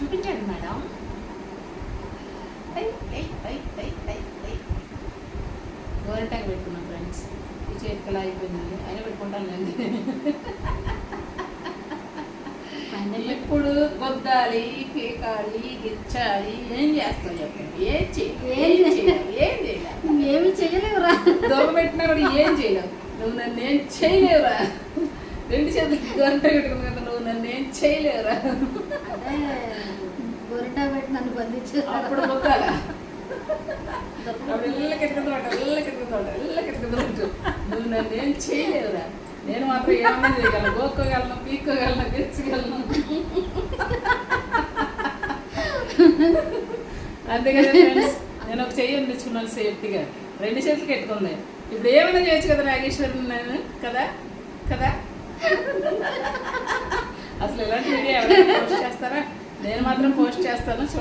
చూపించండి మేడం. గోరింటాకు పెట్టుకున్నాం ఫ్రెండ్స్. ఈ చేతికి ఎలా అయిపోయింది అయినా పెట్టుకుంటాను లేండి ఇప్పుడు గొద్దాలి పీకాలి గిచ్చాలి. ఏం చేస్తావు చెప్పండి ఏం చేయాలి ఏం ఏం చేయాలి ఏం చేయాలి ఏమి చేయలేవురా. దొంగ పెట్టినా కూడా ఏం చేయలేవు. నువ్వు నన్ను ఏం చేయలేవురా. రెండు చేతులు గంట పెట్టుకున్న చేయలేవురా అదే గోరింటా పెట్టి నన్ను బంధించారు అప్పుడు మొక్కాల? నువ్వు నన్ను ఏం చేయలేవురా? నేను మాత్రం ఏమన్నా చేయగలను గోక్కోగలను పీక్కోగలను గెచ్చగలను అంతేకాదు ఫ్రెండ్స్ నేను ఒక చెయ్యి తెచ్చుకున్నాను సేఫ్టీగా. రెండు చేతులు పెట్టుకుంది ఇప్పుడు ఏమైనా చేయొచ్చు కదా నాగేశ్వరి నేను? కదా? కదా? అసలు ఇలాంటి వీడియో ఎవరైనా పోస్ట్ చేస్తారా? నేను మాత్రం పోస్ట్ చేస్తాను.